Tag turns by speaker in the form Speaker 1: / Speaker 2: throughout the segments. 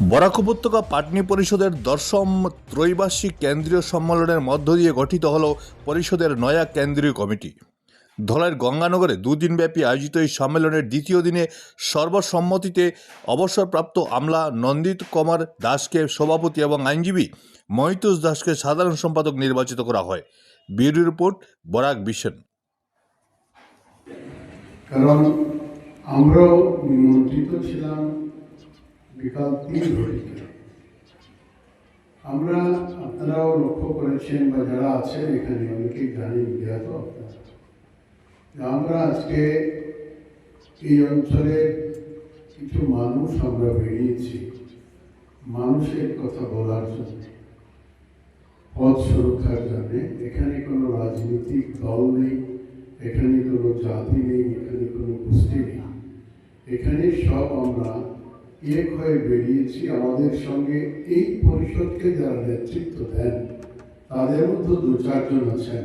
Speaker 1: বরাক উপত্যকা পাটনি পরিষদের দশম ত্রৈবার্ষিক কেন্দ্রীয় সম্মেলনের মধ্য দিয়ে গঠিত হল পরিষদের নয়া কেন্দ্রীয় কমিটি। ধলাইয়ের গঙ্গানগরে দুদিনব্যাপী আয়োজিত এই সম্মেলনের দ্বিতীয় দিনে সর্বসম্মতিতে অবসরপ্রাপ্ত আমলা নন্দিত কুমার দাসকে সভাপতি এবং আইনজীবী মহিতুষ দাসকে সাধারণ সম্পাদক নির্বাচিত করা হয়। বিউরো রিপোর্ট, বরাক বিশন
Speaker 2: কারণ আমরাও নিমন্ত্রিত ছিলাম বিকাল তিন ঘটিতে আমরা আপনারাও লক্ষ্য করেছেন বা যারা আছেন, এখানে অনেকেই জানেন জ্ঞাত আপনারা। আমরা আজকে এই অঞ্চলের কিছু মানুষ আমরা বেরিয়েছি। মানুষের কথা বলার জন্য, পথ সুরক্ষার জন্য। এখানে কোনো রাজনৈতিক দল নেই, এখানে কোনো জাতি নেই, এখানে কোনো গোষ্ঠী নেই। এখানে সব আমরা এক হয়ে বেরিয়েছি, আমাদের সঙ্গে এই পরিষদকে যারা নেতৃত্ব দেন, তাদের মধ্যে দু চারজন আছেন।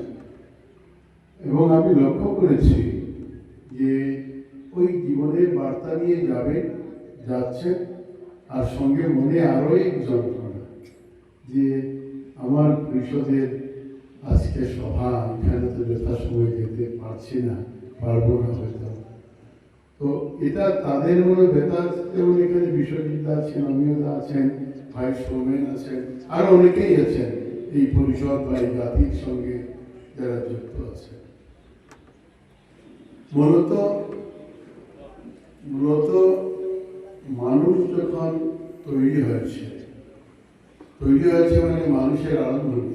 Speaker 2: এবং আমি লক্ষ্য করেছি যে ওই জীবনের বার্তা নিয়ে যাবে যাচ্ছেন, আর সঙ্গে মনে আরও এক যন্ত্রণা যে আমার পরিষদের আজকে সভা, এখানে তো যথাসময়ে যেতে পারছি না, পারব না হয়তো। তো এটা তাদের মনে বেতার যেমন এখানে বিশ্বজিৎ আছেন অমিয়তা আছেন, ভাই সৌমেন আছেন, আর অনেকেই আছেন, এই পরিষদ বা এই জাতির সঙ্গে যারা যুক্ত আছে মূলত মূলত মানুষ যখন তৈরি হয়েছে তৈরি হয়েছে মানে মানুষের আরম্ভ